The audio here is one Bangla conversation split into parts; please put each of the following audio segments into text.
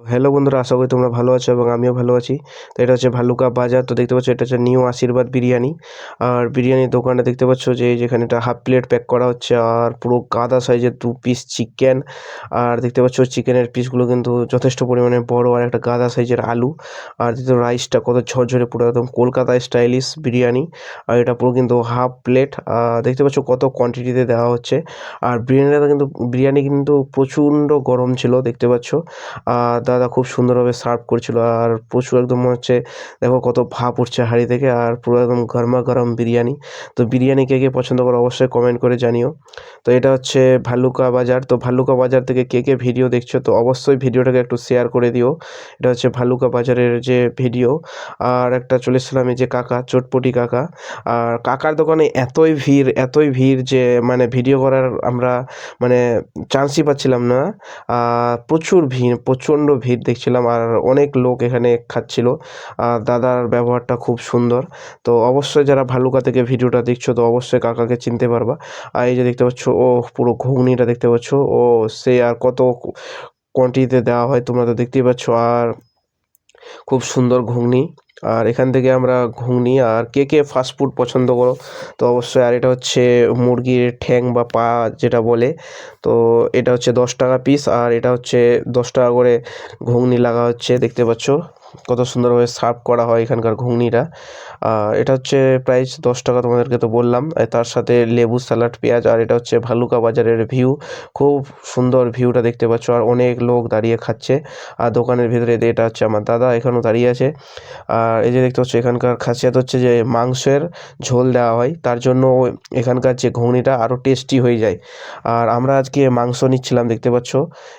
হ্যালো বন্ধুরা, আশা করি তোমরা ভালো আছো এবং আমিও ভালো আছি। তো এটা হচ্ছে ভালুকা বাজার। তো দেখতে পাচ্ছ, এটা হচ্ছে নিউ আশীর্বাদ বিরিয়ানি। আর বিরিয়ানির দোকানটা দেখতে পাচ্ছ যে যেখানে এটা হাফ প্লেট প্যাক করা হচ্ছে আর পুরো গাদা সাইজের দু পিস চিকেন আর দেখতে পাচ্ছ চিকেনের পিসগুলো কিন্তু যথেষ্ট পরিমাণে বড় আর একটা গাদা সাইজের আলু। আর দ্বিতীয় রাইসটা কত ঝরঝরে পুরো একদম কলকাতা স্টাইলিশ বিরিয়ানি। আর এটা পুরো কিন্তু হাফ প্লেট দেখতে পাচ্ছ কত কোয়ান্টিটিতে দেওয়া হচ্ছে। আর বিরিয়ানিটা কিন্তু, বিরিয়ানি কিন্তু প্রচণ্ড গরম ছিল, দেখতে পাচ্ছ। আর দাদা খুব সুন্দরভাবে সার্ভ করছিল আর প্রচুর একদম মনে হচ্ছে, দেখো কত ভাপ উঠছে হাঁড়ি থেকে আর পুরো একদম গরমা গরম বিরিয়ানি। তো বিরিয়ানি কে কে পছন্দ করো অবশ্যই কমেন্ট করে জানিও। তো এটা হচ্ছে ভাল্লুকা বাজার, তো ভাল্লুকা বাজার থেকে কে কে ভিডিও দেখছ তো অবশ্যই ভিডিওটাকে একটু শেয়ার করে দিও। এটা হচ্ছে ভাল্লুকা বাজারের যে ভিডিও আর একটা চলে এসেছিলাম এই যে কাকা, চটপটি কাকা। আর কাকার দোকানে এতই ভিড় এতই ভিড় যে মানে ভিডিও করার আমরা মানে চান্সই পাচ্ছিলাম না। প্রচুর ভিড়, প্রচণ্ড ভিড় দেখছিলাম আর অনেক লোক এখানে খাচ্ছিল। আর দাদার ব্যবহারটা খুব সুন্দর। তো অবশ্যই যারা ভালুকা থেকে ভিডিওটা দেখছ, তো অবশ্যই কাকাকে চিনতে পারবা। আর এই যে দেখতে পাচ্ছ, ও পুরো ঘুগনিটা দেখতে পাচ্ছ, ও সে আর কত কোয়ান্টিটিতে দেওয়া হয় তোমরা তো দেখতেই পাচ্ছ। আর খুব সুন্দর ঘুগনি। আর এখান থেকে আমরা ঘুগনি আর কে কে ফাস্ট ফুড পছন্দ করো? তো অবশ্যই আর এটা হচ্ছে মুরগির ঠ্যাং বা পা যেটা বলে, তো এটা হচ্ছে দশ টাকা পিস আর এটা হচ্ছে দশ টাকা করে ঘুগনি লাগা হচ্ছে, দেখতে পাচ্ছ কত সুন্দরভাবে সার্ভ করা হয় এখানকার ঘুগনিটা। এটা হচ্ছে প্রাইস দশ টাকা তোমাদেরকে তো বললাম তার সাথে লেবু স্যালাড পেঁয়াজ আর এটা হচ্ছে ভালুকা বাজারের ভিউ খুব সুন্দর ভিউটা দেখতে পাচ্ছ। আর অনেক লোক দাঁড়িয়ে খাচ্ছে, আর দোকানের ভিতরে এটা হচ্ছে আমার দাদা এখানেও দাঁড়িয়ে আছে। আর এই যে দেখতে পাচ্ছ, এখানকার খাসিয়াত হচ্ছে যে মাংসের ঝোল দেওয়া হয়। তার জন্য এখানকার যে ঘুগনিটা আরও টেস্টি হয়ে যায়। আর আমরা আজকে মাংস নিচ্ছিলাম, দেখতে পাচ্ছ?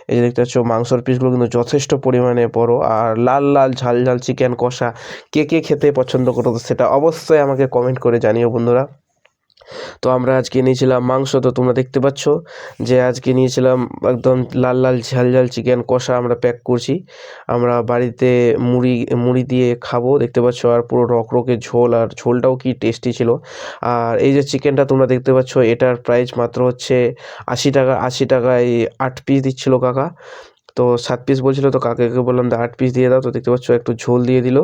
এই যে দেখতে পাচ্ছ, মাংসর পিসগুলো কিন্তু যথেষ্ট পরিমাণে বড় আর লাল লাল ঝাল ঝাল চিকেন কষা কে কে খেতে পছন্দ করতো সেটা অবশ্যই আমাকে কমেন্ট করে জানিও বন্ধুরা। তো আমরা আজকে নিয়েছিলাম মাংস। তো তোমরা দেখতে পাচ্ছ যে আজকে নিয়েছিলাম একদম লাল লাল ঝাল ঝাল চিকেন কষা আমরা প্যাক করছি। আমরা বাড়িতে মুড়ি মুড়ি দিয়ে খাব, দেখতে পাচ্ছ? আর পুরো রকরকে ঝোল আর ঝোলটাও কি টেস্টি ছিল। আর এই যে চিকেনটা তোমরা দেখতে পাচ্ছ, এটার প্রাইস মাত্র হচ্ছে আশি টাকা, আশি টাকায় আট পিস দিচ্ছিল কাকা। তো সাত পিস বলছিল, তো কাকাকে বললাম, দা আট পিস দিয়ে দাও। তো দেখতে পাচ্ছ একটু ঝোল দিয়ে দিল।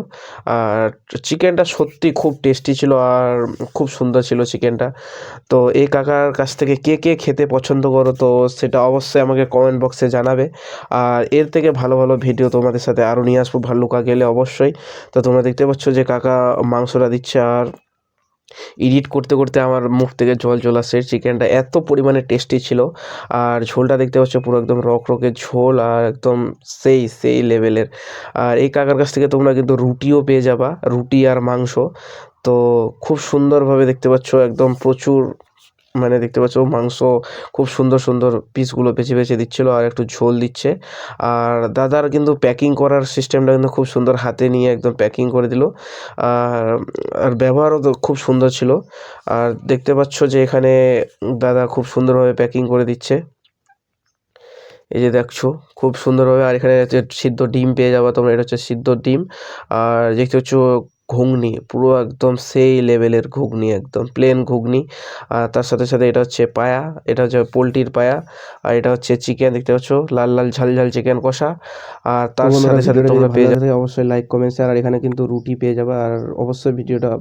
আর চিকেনটা সত্যি খুব টেস্টি ছিল আর খুব সুন্দর ছিল চিকেনটা তো এই কাকার কাছ থেকে কে কে খেতে পছন্দ করো, তো সেটা অবশ্যই আমাকে কমেন্ট বক্সে জানাবে। আর এর থেকে ভালো ভালো ভিডিও তোমাদের সাথে আরও নিয়ে আসব। ভাল্লুকা গেলে অবশ্যই। তো তোমরা দেখতে পাচ্ছ যে কাকা মাংসটা দিচ্ছে আর এডিট করতে করতে আমার মুখ থেকে জল চলে আসছে চিকেনটা এত পরিমাণে টেস্টি ছিল। আর ঝোলটা দেখতে পাচ্ছ, পুরো একদম রক রকের ঝোল আর একদম সেই সেই লেভেলের আর এই কাকার কাছ থেকে তোমরা কিন্তু রুটিও পেয়ে যাবা, রুটি আর মাংস। তো খুব সুন্দরভাবে দেখতে পাচ্ছ, একদম প্রচুর মানে দেখতে পাচ্ছ মাংস খুব সুন্দর সুন্দর পিসগুলো বেছে বেছে দিচ্ছিল আর একটু ঝোল দিচ্ছে। আর দাদার কিন্তু প্যাকিং করার সিস্টেমটা কিন্তু খুব সুন্দর হাতে নিয়ে একদম প্যাকিং করে দিল। আর আর ব্যবহারও তো খুব সুন্দর ছিল। আর দেখতে পাচ্ছ যে এখানে দাদা খুব সুন্দরভাবে প্যাকিং করে দিচ্ছে। এই যে দেখছ, খুব সুন্দরভাবে। আর এখানে সিদ্ধ ডিম পেয়ে যাব তোমরা। এটা হচ্ছে সিদ্ধ ডিম। আর দেখতে পাচ্ছ ঘুগনি পুরো একদম সেই লেভেলের ঘুগনি একদম প্লেন ঘুগনি। আর তার সাথে সাথে এটা হচ্ছে পায়া এটা হচ্ছে পোলট্রির পায়া আর এটা হচ্ছে চিকেন দেখতে পাচ্ছ? লাল লাল ঝাল ঝাল চিকেন কষা। আর তার সাথে সাথে তোমরা পেয়ে যাবে। অবশ্যই লাইক কমেন্ট শেয়ার আর এখানে কিন্তু রুটি পেয়ে যাবে। আর অবশ্যই ভিডিওটা